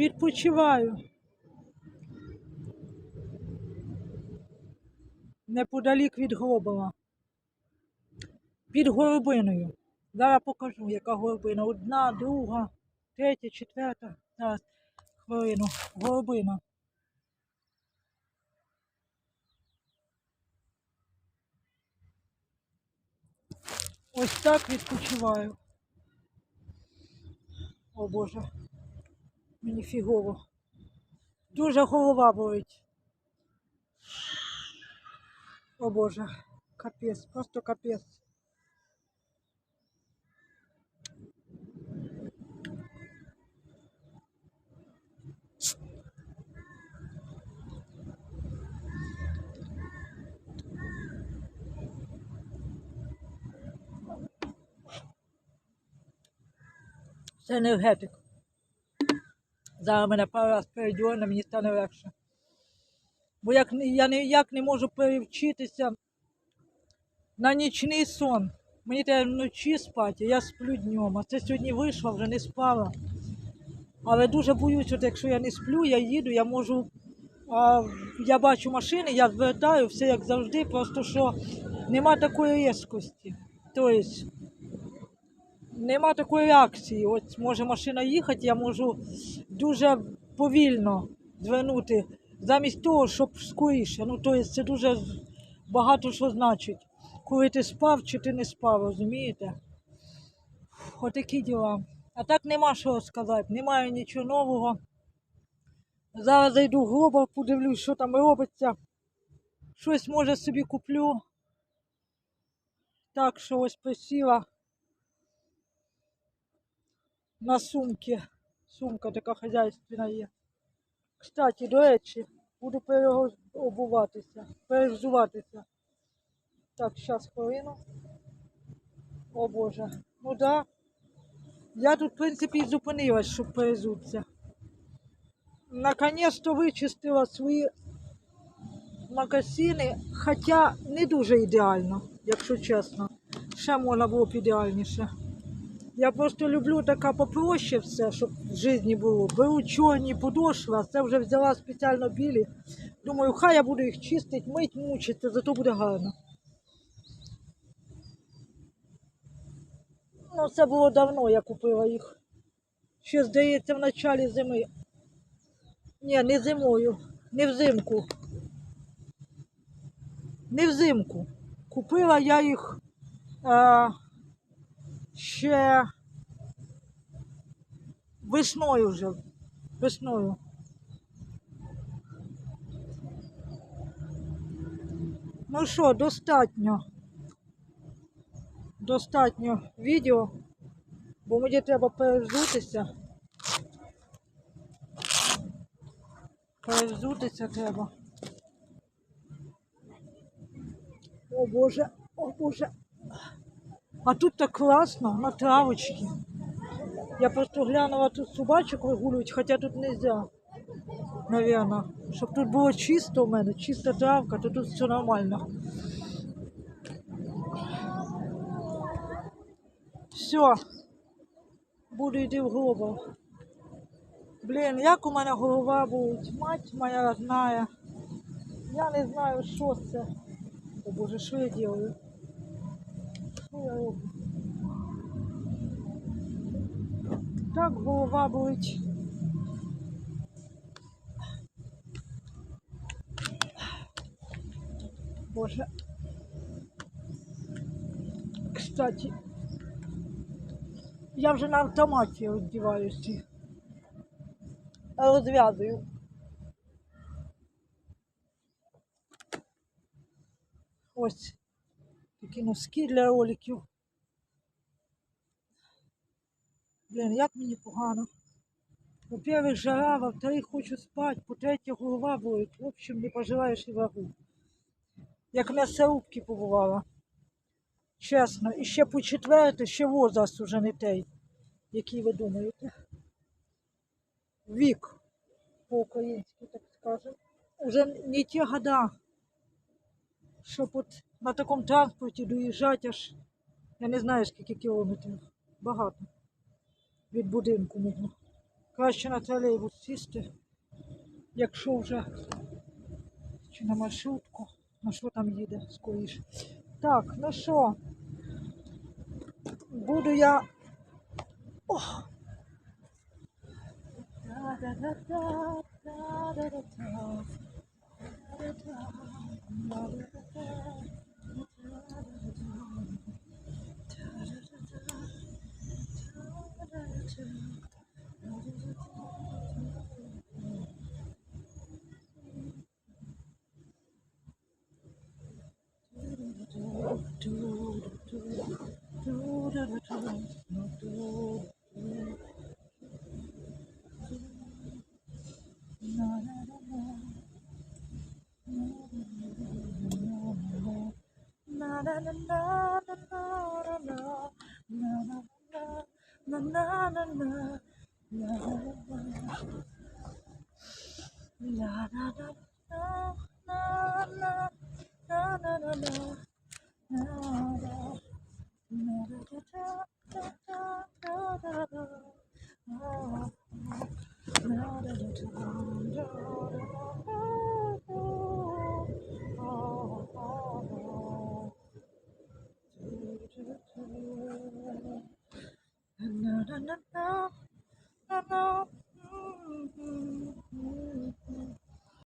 Відпочиваю. Неподалік від Глобова. Під горобиною. Зараз покажу, яка горобина. Одна, друга, третя, четверта. Зараз хвилину. Горобина. Ось так відпочиваю. О Боже. Мені фігово. Дуже голова болить. О Боже. Капець, просто капець. Це енергетик. Зараз мене пару раз передьорне, мені стане легше. Бо як, я ніяк не можу перевчитися на нічний сон. Мені треба вночі спати, я сплю днем. А це сьогодні вийшла, вже не спала. Але дуже боюсь, от якщо я не сплю, я їду, я можу. А, я бачу машини, я звертаю, все як завжди, просто що нема такої різкості. Тобто нема такої реакції. От може машина їхати, я можу дуже повільно звернути, замість того, щоб скоріше. Ну, тобто це дуже багато що значить. Коли ти спав чи ти не спав, розумієте? Отакі діла. А так нема що сказати, немає нічого нового. Зараз зайду в глобал, подивлюсь, що там робиться. Щось може собі куплю. Так що ось присіла на сумки. Сумка така хазяйственна є. Кстати, до речі, буду переобуватися, перевзуватися. Так, зараз хвилину. О Боже. Ну да. Я тут, в принципі, і зупинилась, щоб перезутися. Наконець-то вичистила свої магазини, хоча не дуже ідеально, якщо чесно. Ще можна було б ідеальніше. Я просто люблю така попроще все, щоб в житті було. Беру чорні подошви, а це вже взяла спеціально білі. Думаю, хай я буду їх чистити, мить, мучити, зато буде гарно. Ну, це було давно, я купила їх. Ще, здається, в началі зими. Ні, не зимою, не взимку. Не взимку. Купила я їх е, ще весною вже. Весною. Ну що, достатньо. Достатньо відео, бо мені треба перевзутися. Перевзутися треба. О Боже, о Боже. А тут так класно, на травочці. Я просто глянула тут собачок вигулюють, хоча тут не можна. Навірно. Щоб тут було чисто у мене, чиста травка, то тут все нормально. Все. Буду йти в глобал. Блін, як у мене голова болить, мать моя родная. Я не знаю, що це. О Боже? Що я роблю? Так голова болить. Боже. Кстати, я вже на автоматі одіваюся. Розв'язую. Ось такі носки для роликів. Блін, як мені погано. Во-первых, жара, во-вторых, хочу спати, по-третє, голова болить. В общем, не пожелаєш і врагу. Як м'ясорубки побувала. Чесно. І ще по четверте, ще возраст уже не той, який ви думаєте. Вік по-українськи, так скажемо. Уже не ті года, щоб от на такому транспорті доїжджати аж, я не знаю скільки кілометрів. Багато. Від будинку можна. Краще на тролейбус сісти, якщо вже чи на маршрутку. На що там їде скоріше. Так, ну що? Буду я. Та-да-да-да, na na na na na na どうだ?